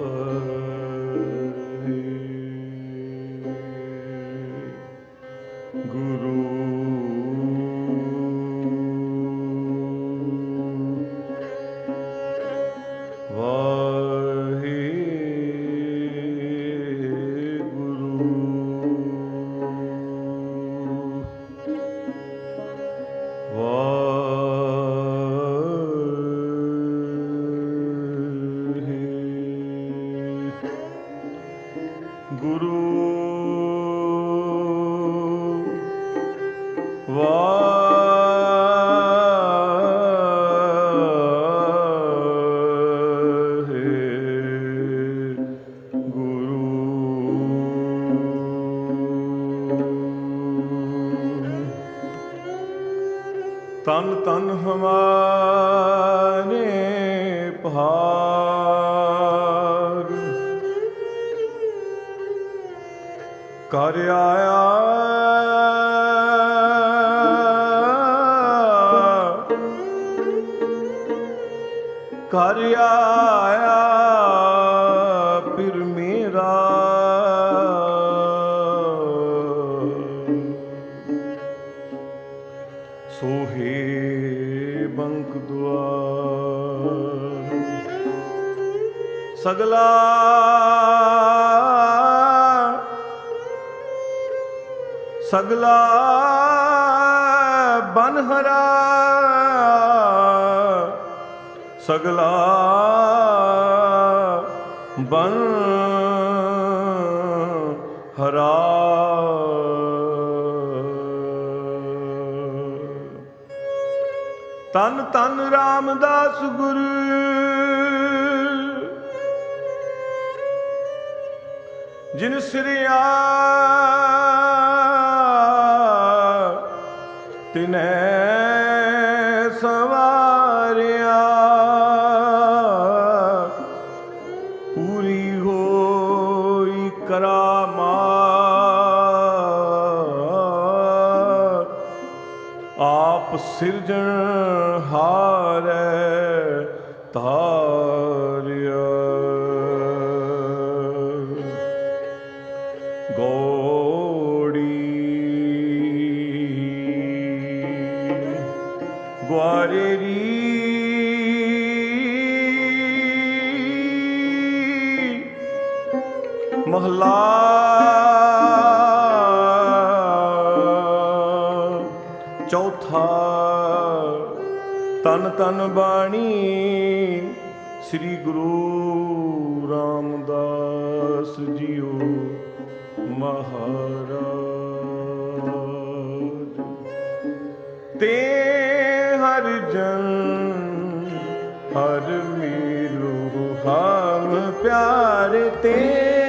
Lord. ਤਨ ਤਨ ਹਮਾਰੇ ਭਾਗ। ਕਰ ਆਇਆ ਸਗਲਾ ਸਗਲਾ ਬਨਹਰਾ ਸਗਲਾ ਬਨ ਹਰਾ ਤਨ ਤਨ ਰਾਮਦਾਸ ਗੁਰੂ ਜਿਨ ਸਿਰਿਆ ਤਿਨੈ ਗੁਆਰੇਰੀ। ਮਹਲਾ। ਚੌਥਾ। ਤਨ ਤਨ ਬਾਣੀ। ਪਿਆਰ ਤੇ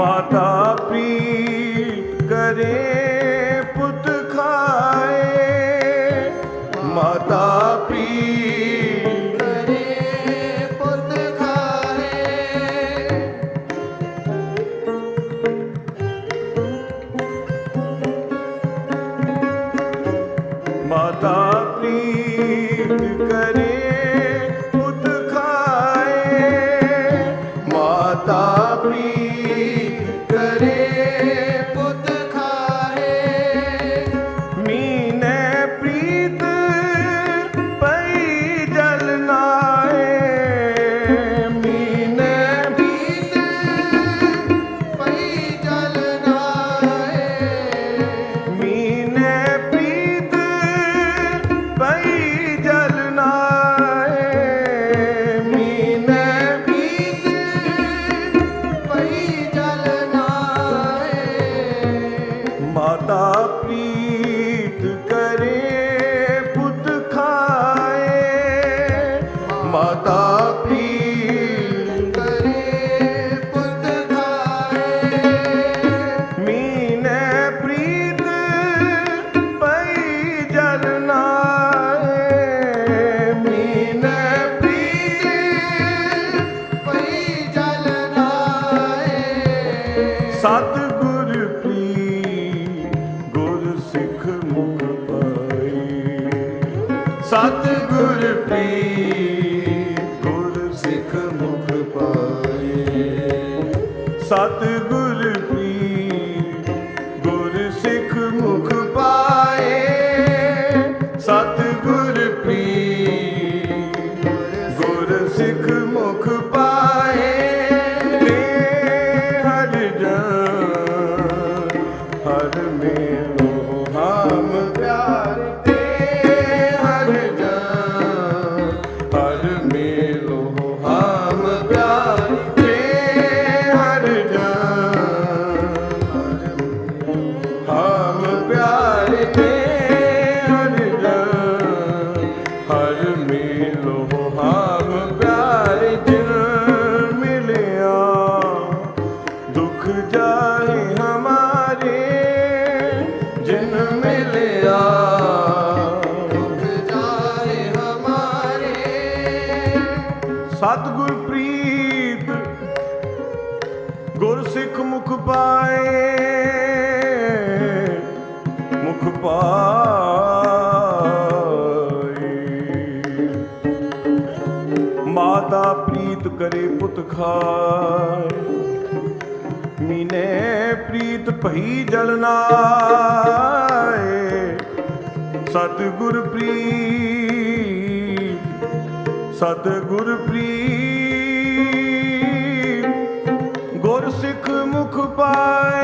মাতা ਸਤ ਗੁਰ ਪੀ ਗੁਰ ਸਿੱਖ ਮੁਖ ਪਾਏ। ਸਤ ਗੁਰ ਪੀ ਗੁਰ ਸਿੱਖ ਮੁਖ ਮੁਖ ਪਾਏ। ਮਾਤਾ ਪ੍ਰੀਤ ਕਰੇ ਪੁੱਤ ਮੀਨੇ ਪ੍ਰੀਤ ਭਈ ਜਲਨਾਏ ਸਤਿਗੁਰ ਪ੍ਰੀਤ ਸਤਿਗੁਰ ਪ੍ਰੀਤ goodbye.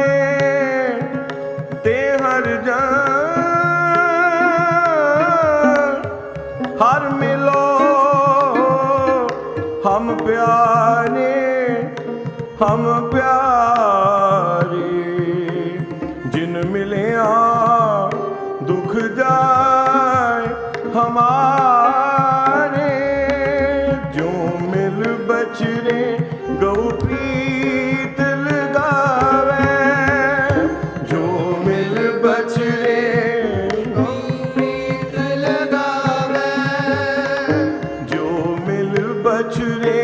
today.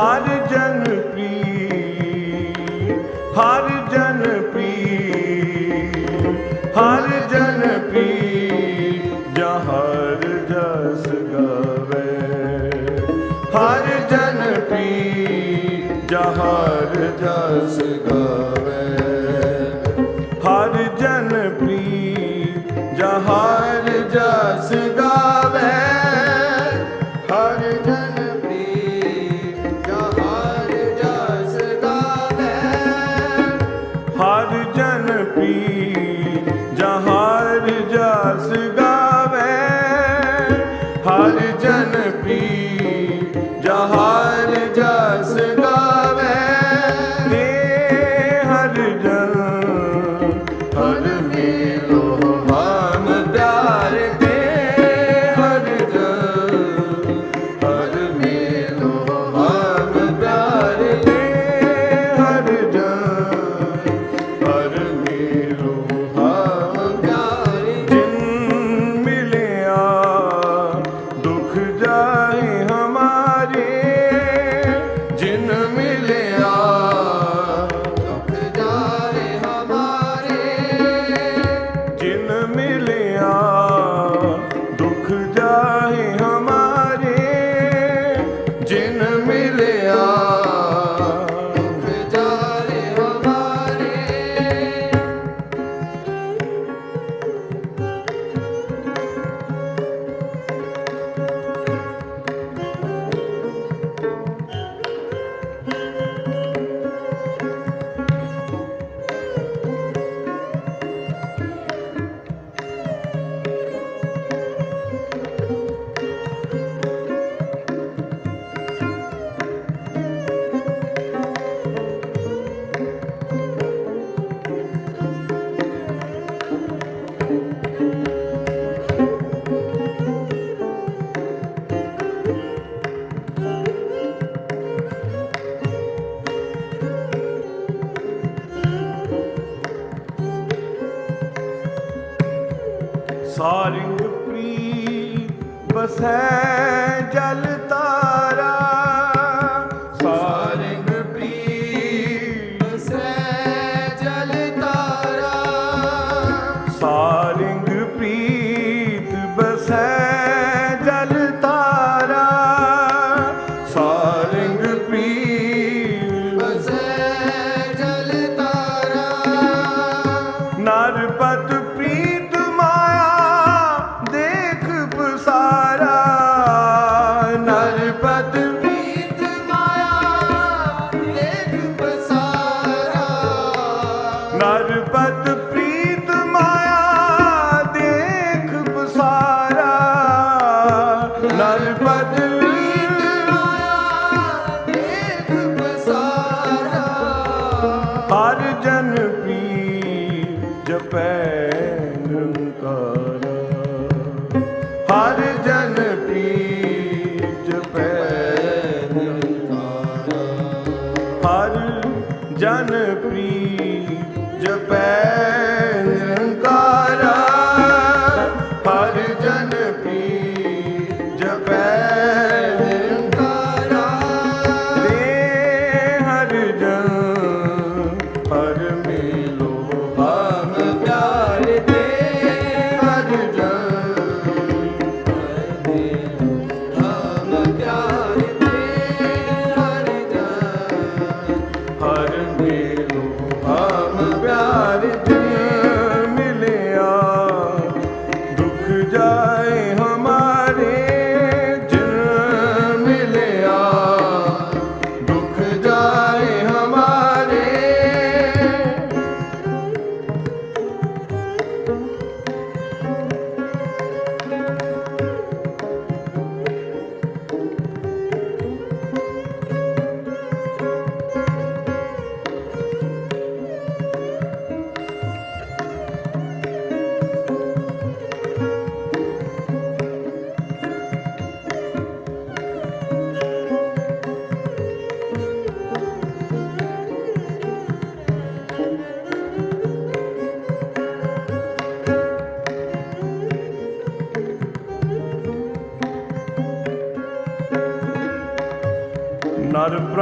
ਹਰ ਜਨ ਪ੍ਰੀ ਹਰ ਜਨ ਪ੍ਰੀ ਹਰ ਜਨ ਪ੍ਰੀ ਜਹਰ ਜਸ ਗਵੇ। ਹਰ ਜਨ ਪ੍ਰੀ ਜਹਰ ਜਸ ਗਵੇ। हर जन पी ਹਰ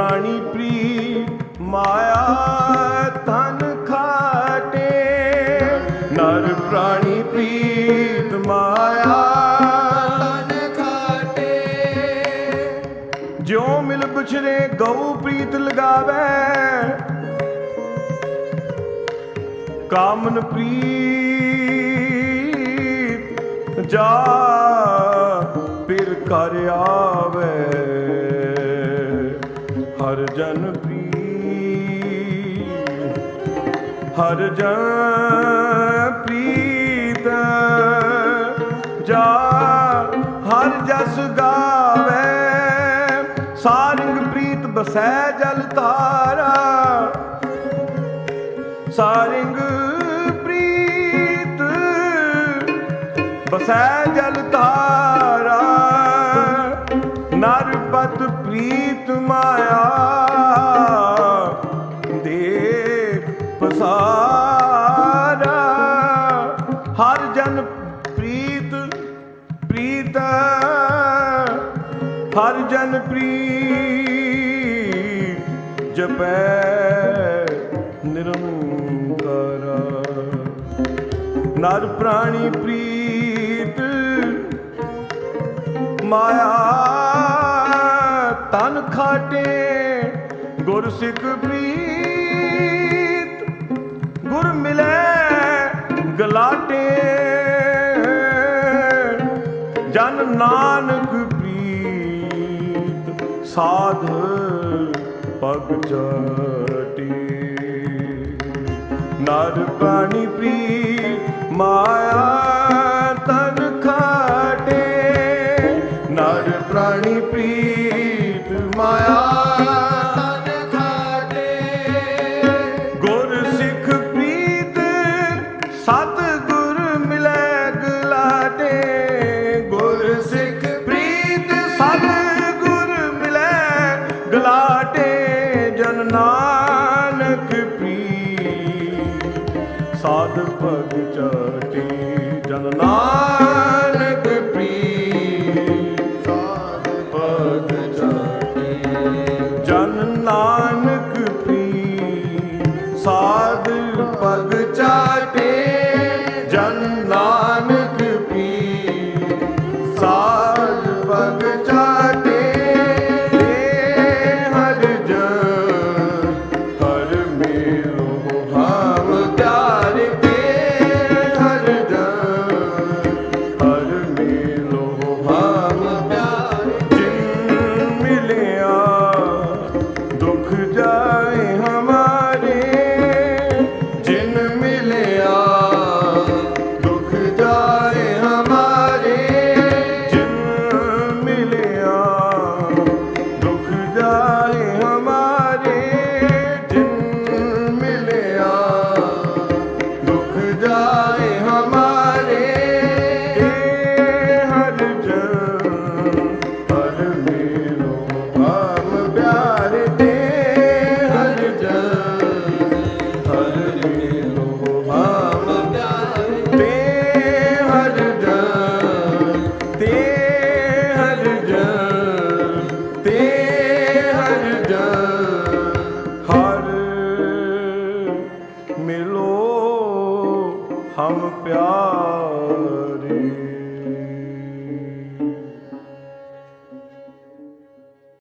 ਨਰ ਪ੍ਰਾਣੀ ਪ੍ਰੀਤ ਮਾਇਆ ਤਨ ਖਾਟੇ। ਨਰ ਪ੍ਰਾਣੀ ਪ੍ਰੀਤ ਮਾਇਆ ਤਨ ਖਾਟੇ। ਜਿਉ ਮਿਲ ਪੁਛਰੇ ਗਉ ਪ੍ਰੀਤ ਲਗਾਵੇ। ਕਾਮਨ ਪ੍ਰੀਤ ਜਾ ਪਿਰ ਕਰ ਆਵੇ। ਹਰ ਜਨ ਪ੍ਰੀਤ, ਹਰ ਜਨ ਪ੍ਰੀਤ, ਜਾ ਹਰ ਜਸ ਗਾਵੇ, ਸਾਰਿੰਗ ਪ੍ਰੀਤ ਬਸੈ ਜਲ ਤਾਰਾ ਸਾਰਿੰਗ ਪ੍ਰੀਤ ਬਸੈ ਜਲ ਤਾਰਾ ਪ੍ਰੀਤ ਮਾਇਆ ਦੇਖ ਪਸਾਰਾ। ਹਰ ਜਨ ਪ੍ਰੀਤ ਪ੍ਰੀਤ, ਹਰ ਜਨ ਪ੍ਰੀਤ ਜਪੈ ਨਿਰੰਕਾਰ। ਨਰ ਪ੍ਰਾਣੀ ਪ੍ਰੀਤ, ਮਾਇਆ ਤਨ ਖਾਟੇ, ਗੁਰ ਸਿੱਖ ਪ੍ਰੀਤ, ਗੁਰ ਮਿਲੇ ਗਲਾਟੇ। ਜਨ ਨਾਨਕ ਪ੍ਰੀਤ, ਸਾਧ ਪਗ ਚਾਟੀ। ਨਰ ਪ੍ਰਾਣੀ ਪ੍ਰੀਤ, ਮਾਇਆ die.